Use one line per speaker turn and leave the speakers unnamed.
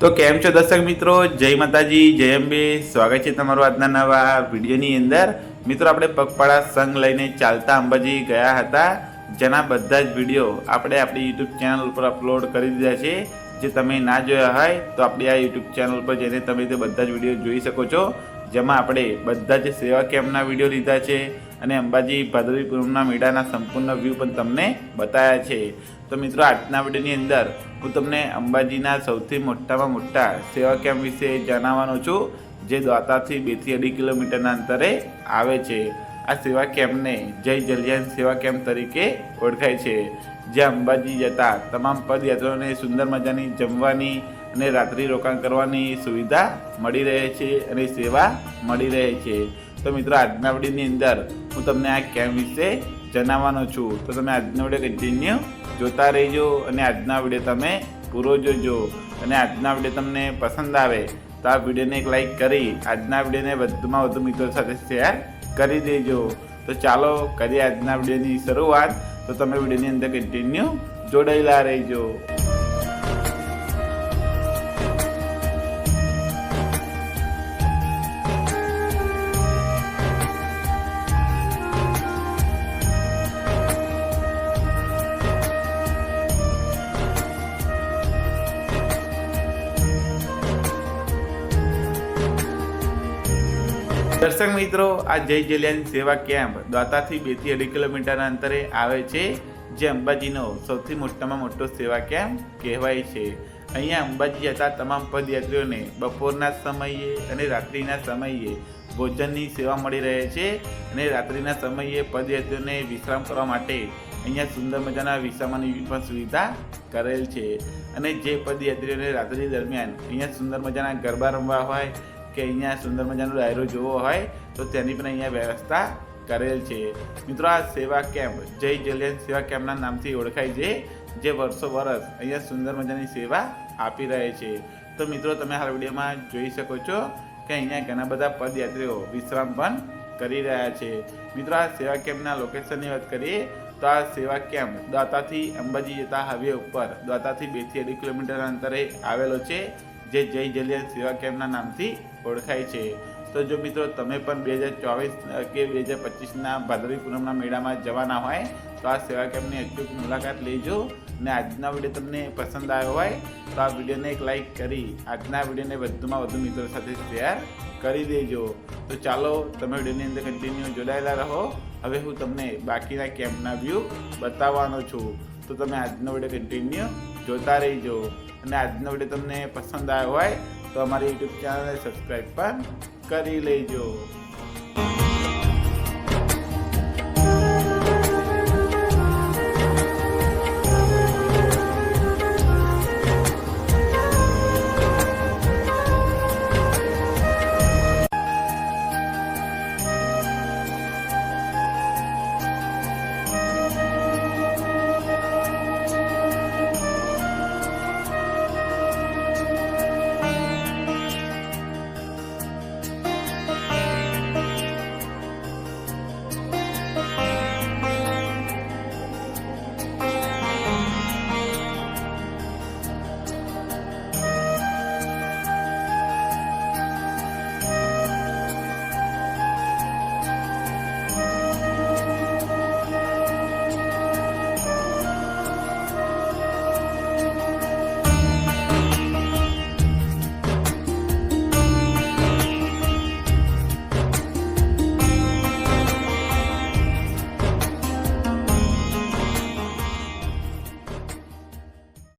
તો કેમ છો દર્શક મિત્રો? જય માતાજી, જય અંબે. સ્વાગત છે તમારું આજના નવા વિડીયોની અંદર. મિત્રો, આપણે પગપાળા સંઘ લઈને ચાલતા અંબાજી ગયા હતા. જેના બધા જ વીડિયો આપણે આપણી યુટ્યુબ ચેનલ ઉપર અપલોડ કરી દીધા છે. જે તમે ના જોયા હોય, તો આપણી આ યુટ્યુબ ચેનલ પર જઈને તમે તે બધા જ વીડિયો જોઈ શકો છો. જેમાં આપણે બધા જ સેવા કેમ્પના વીડિયો લીધા છે. અને અંબાજી ભાદરવીપુરમના મેળાના સંપૂર્ણ વ્યૂ પણ તમને બતાવ્યા છે. તો મિત્રો, આજના વિડીયોની અંદર હું તમને અંબાજીના સૌથી મોટામાં મોટા સેવા કેમ્પ વિશે જણાવવાનો છું, જે દ્વારકાથી બેથી અઢી કિલોમીટરના અંતરે આવે છે. આ સેવા કેમ્પને જય જલિયાન સેવા કેમ્પ તરીકે ઓળખાય છે. જ્યાં અંબાજી જતા તમામ પદયાત્રીઓને સુંદર મજાની જમવાની અને રાત્રિ રોકાણ કરવાની સુવિધા મળી રહે છે અને સેવા મળી રહે છે. તો મિત્રો, આજના વિડીયોની અંદર હું તમને આ કેમ વિશે જણાવવાનો છું. તો તમે આજનો વીડિયો કન્ટિન્યુ જોતા રહેજો અને આજના વીડિયો તમે પૂરો જોજો. અને આજના વીડિયો તમને પસંદ આવે તો આ વિડીયોને એક લાઈક કરી, આજના વિડીયોને વધુમાં વધુ મિત્રો સાથે શેર કરી દેજો. તો ચાલો કરીએ આજના વિડીયોની શરૂઆત. તો તમે વિડીયોની અંદર કન્ટિન્યુ જોડાયેલા રહેજો. દર્શક મિત્રો, આ જય જલિયાન સેવા કેમ્પ દ્વાતાથી બેથી અઢી કિલોમીટરના અંતરે આવે છે, જે અંબાજીનો સૌથી મોટામાં મોટો સેવા કેમ્પ કહેવાય છે. અહીંયા અંબાજી જતા તમામ પદયાત્રીઓને બપોરના સમયે અને રાત્રિના સમયે ભોજનની સેવા મળી રહે છે અને રાત્રિના સમયે પદયાત્રીઓને વિશ્રામ કરવા માટે અહીંયા સુંદર મજાના વિશ્રામની પણ સુવિધા કરેલ છે. અને જે પદયાત્રીઓને રાત્રિ દરમિયાન અહીંયા સુંદર મજાના ગરબા રમવા હોય કે અહીંયા સુંદર મજાનો ડાયરો જોવો હોય, તો તેની પણ અહીંયા વ્યવસ્થા કરેલ છે. મિત્રો, આ સેવા કેમ્પ, જય જલિયન સેવા કેમ્પના નામથી ઓળખાય છે, જે વર્ષો વર્ષ અહીંયા સુંદર મજાની સેવા આપી રહે છે. તો મિત્રો, તમે હાલ વિડીયોમાં જોઈ શકો છો કે અહીંયા ઘણા બધા પદયાત્રીઓ વિશ્રામ પણ કરી રહ્યા છે. મિત્રો, આ સેવા કેમ્પના લોકેશનની વાત કરીએ, તો આ સેવા કેમ્પ દ્વાતાથી અંબાજી જતા હાઈવે ઉપર દ્વાતાથી બેથી અઢી કિલોમીટર અંતરે આવેલો છે. જે જય જલિયા સેવા કેમ્પના નામથી ઓળખાય છે. તો જો મિત્રો તમે પણ બે હજાર ચોવીસ કે બે હજાર પચીસના ભાદરવી પૂનમના મેળામાં જવાના હોય, તો આ સેવા કેમ્પની અચૂક મુલાકાત લેજો અને આજના વીડિયો તમને પસંદ આવ્યો હોય, તો આ વિડીયોને એક લાઇક કરી, આજના વિડીયોને વધુમાં વધુ મિત્રો સાથે શેર કરી દેજો. તો ચાલો, તમે વિડીયોની અંદર કન્ટિન્યુ જોડાયેલા રહો. હવે હું તમને બાકીના કેમ્પના વ્યૂ બતાવવાનો છું. તો તમે આજનો વીડિયો કન્ટિન્યુ જોતા રહીજો. અને આજનો વીડિયો તમને પસંદ આવ્યો હોય તો અમારી યુટ્યુબ ચેનલને સબસ્ક્રાઈબ પણ કરી લેજો.